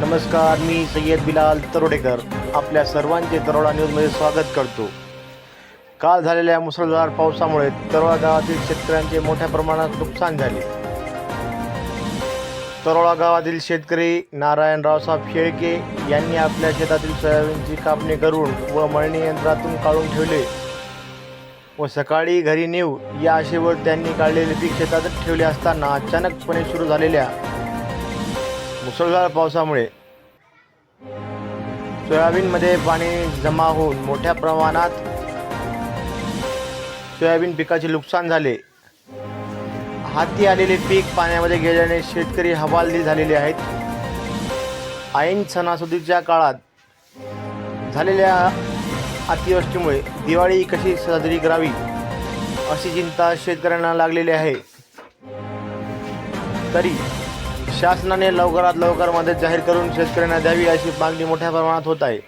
नमस्कार मी सय्यद बिलाल तरोडेकर. आपल्या सर्वांचे तरोडा न्यूजमध्ये स्वागत करतो. काल झालेल्या मुसळधार पावसामुळे तरोळा गावातील शेतकऱ्यांचे मोठ्या प्रमाणात नुकसान झाले. तरोळा गावातील शेतकरी नारायण रावसाहेब शेळके यांनी आपल्या शेतातील सोयाबीनची कापणी करून व मळणी यंत्रातून काढून ठेवले. व सकाळी घरी नेऊ या आशेवर त्यांनी काढलेले पीक शेतातच ठेवले असताना अचानकपणे सुरू झालेल्या मुसळधार पावसामुळे सोयाबीनमध्ये पाणी जमा होऊन मोठ्या प्रमाणात सोयाबीन पिकाचे नुकसान झाले. हाती आलेले पीक पाण्यामध्ये गेल्याने शेतकरी हवालदिल झालेले आहेत. ऐन सणासुदीच्या काळात झालेल्या अतिवृष्टीमुळे दिवाळी कशी साजरी करावी अशी चिंता शेतकऱ्यांना लागलेली आहे. तरी शासनाने लवकरात लवकर मदत जाहीर करून शेतकऱ्यांना द्यावी अशी मागणी मोठ्या प्रमाणात होत आहे.